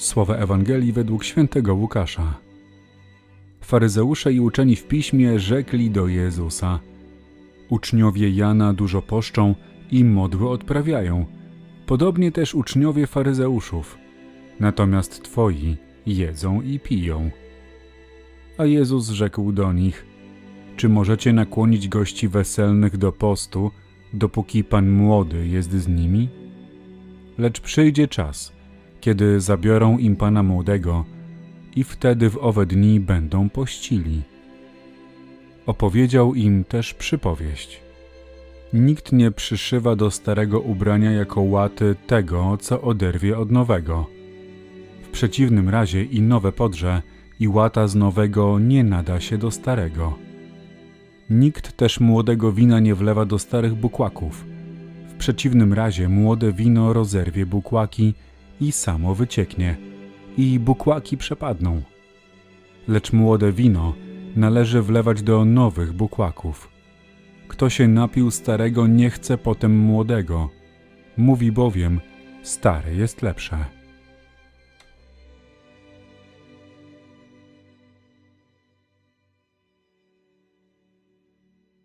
Słowa Ewangelii według świętego Łukasza. Faryzeusze i uczeni w piśmie rzekli do Jezusa: Uczniowie Jana dużo poszczą i modły odprawiają, podobnie też uczniowie faryzeuszów. Natomiast twoi jedzą i piją. A Jezus rzekł do nich: Czy możecie nakłonić gości weselnych do postu, dopóki pan młody jest z nimi? Lecz przyjdzie czas, kiedy zabiorą im pana młodego, i wtedy w owe dni będą pościli. Opowiedział im też przypowieść. Nikt nie przyszywa do starego ubrania jako łaty tego, co oderwie od nowego. W przeciwnym razie i nowe podrze, i łata z nowego nie nada się do starego. Nikt też młodego wina nie wlewa do starych bukłaków. W przeciwnym razie młode wino rozerwie bukłaki i samo wycieknie, i bukłaki przepadną. Lecz młode wino należy wlewać do nowych bukłaków. Kto się napił starego, nie chce potem młodego. Mówi bowiem, stare jest lepsze.